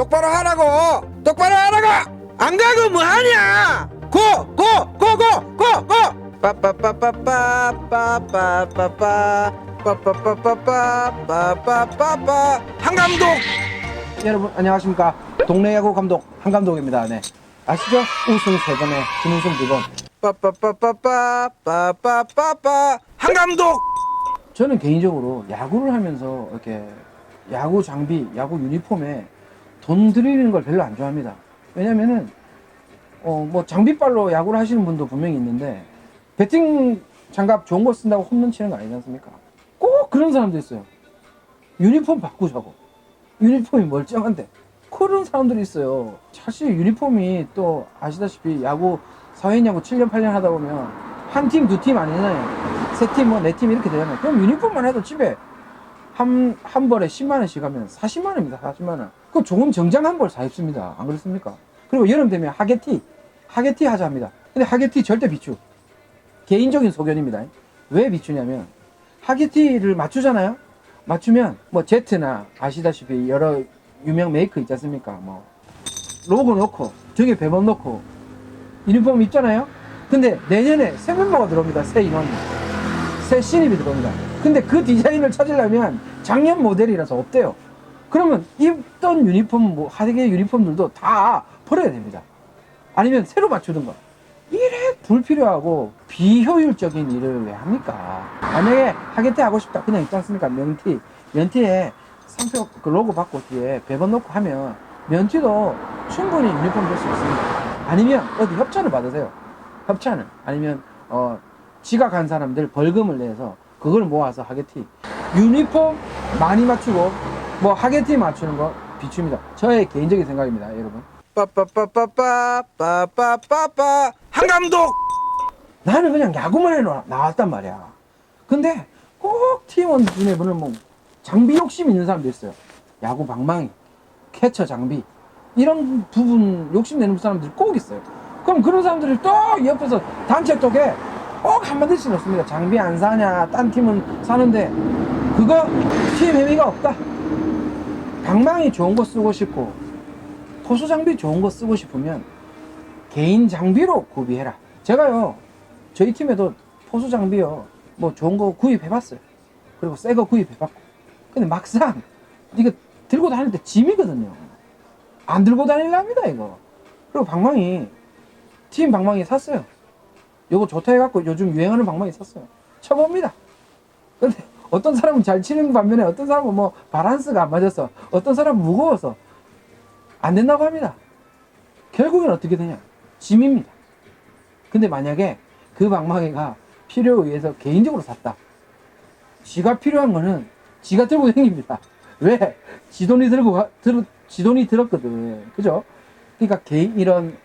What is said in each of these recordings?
똑바로 하라고 똑바로 하라고 안 가고 뭐 하냐 고 고 고 고 고고 빠빠빠빠빠빠빠빠빠 빠 빠빠빠빠빠빠빠빠 한 감독 여러분 안녕하십니까 동네 야구 감독 한 감독입니다. 네 아시죠? 우승 세 번에 준우승 두 번. 빠빠빠빠빠빠빠빠 한 감독 저는 개인적으로 야구를 하면서 이렇게 야구 장비, 야구 유니폼에 돈 들이는 걸 별로 안 좋아합니다. 왜냐면은 어 뭐 장비빨로 야구를 하시는 분도 분명히 있는데 배팅 장갑 좋은 거 쓴다고 홈런 치는 거 아니지 않습니까? 꼭 그런 사람도 있어요. 유니폼 바꾸자고. 유니폼이 멀쩡한데 그런 사람들이 있어요. 사실 유니폼이 또 아시다시피 야구 사회인 야구 7년 8년 하다 보면 한 팀 두 팀 아니잖아요. 세 팀 뭐 네 팀 이렇게 되잖아요. 그럼 유니폼만 해도 집에 한, 한 벌에 10만 원씩 하면 40만 원입니다. 40만 원. 그 좋은 정장 한 벌 사 입습니다. 안 그렇습니까? 그리고 여름 되면 하계티, 하계티 하자 합니다. 근데 하계티 절대 비추. 개인적인 소견입니다. 왜 비추냐면 하계티를 맞추잖아요. 맞추면 뭐 제트나 아시다시피 여러 유명 메이커 있지 않습니까? 뭐 로고 넣고 등에 배번 넣고 유니폼 입잖아요. 근데 내년에 새 멤버가 들어옵니다. 새 인원이. 새 신입이 들어옵니다. 근데 그 디자인을 찾으려면 작년 모델이라서 없대요. 그러면 입던 유니폼, 뭐 하계 유니폼들도 다 버려야 됩니다. 아니면 새로 맞추든가. 이래 불필요하고 비효율적인 일을 왜 합니까? 만약에 하계티 하고 싶다. 그냥 있지 않습니까? 명티. 면티에 상표 그 로고 받고 뒤에 배번 넣고 하면 면티도 충분히 유니폼 될 수 있습니다. 아니면 어디 협찬을 받으세요. 협찬을. 아니면 어 지각한 사람들 벌금을 내서 그걸 모아서 하게티 유니폼 많이 맞추고 뭐 하게티 맞추는 거 비춥니다. 저의 개인적인 생각입니다 여러분. 빠빠빠빠빠빠빠빠 한 감독! 나는 그냥 야구만 해 나왔단 말이야. 근데 꼭 팀원 중에 보면 뭐 장비 욕심 있는 사람도 있어요. 야구 방망이 캐처 장비. 이런 부분 욕심 내는 사람들이 꼭 있어요. 그럼 그런 사람들이 또 옆에서 단체 쪽에 꼭 한마디씩 넣습니다. 장비 안 사냐 딴 팀은 사는데. 그거 팀 의미가 없다 방망이 좋은 거 쓰고 싶고 포수 장비 좋은 거 쓰고 싶으면 개인 장비로 구비해라. 제가요 저희 팀에도 포수 장비요 뭐 좋은 거 구입해봤어요. 그리고 새 거 구입해봤고. 근데 막상 이거 들고 다닐 때 짐이거든요. 안 들고 다닐랍니다 이거. 그리고 방망이 팀 방망이 샀어요. 요거 좋다 해갖고 요즘 유행하는 방망이 샀어요. 쳐봅니다. 근데 어떤 사람은 잘 치는 반면에 어떤 사람은 뭐 바란스가 안 맞아서 어떤 사람은 무거워서 안 된다고 합니다. 결국엔 어떻게 되냐? 짐입니다. 근데 만약에 그 방망이가 필요에 의해서 개인적으로 샀다. 지가 필요한 거는 지가 들고 다닙니다. 왜? 지 돈이 들고 가, 들, 지 돈이 들었거든. 그죠? 그러니까 개인 이런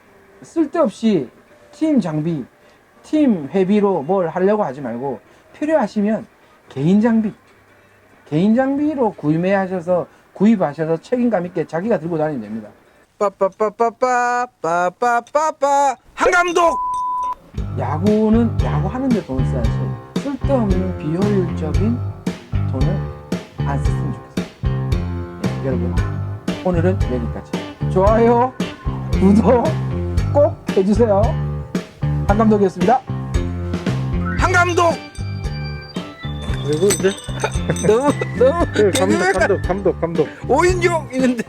쓸데없이 팀 장비 팀 회비로 뭘 하려고 하지 말고 필요하시면 개인 장비 개인 장비로 구매하셔서 구입하셔서 책임감 있게 자기가 들고 다니면 됩니다. 빠빠빠빠빠 빠빠빠빠 한감독 야구는 야구하는데 돈 써야지 쓸데없는 비효율적인 돈을 안 썼으면 좋겠어요. 네, 여러분 오늘은 여기까지 좋아요 구독 꼭 해주세요. 한감독이었습니다. 한감독 누구인데? 너무 너무 그 감독 감독 감독 감독 오인종 있는데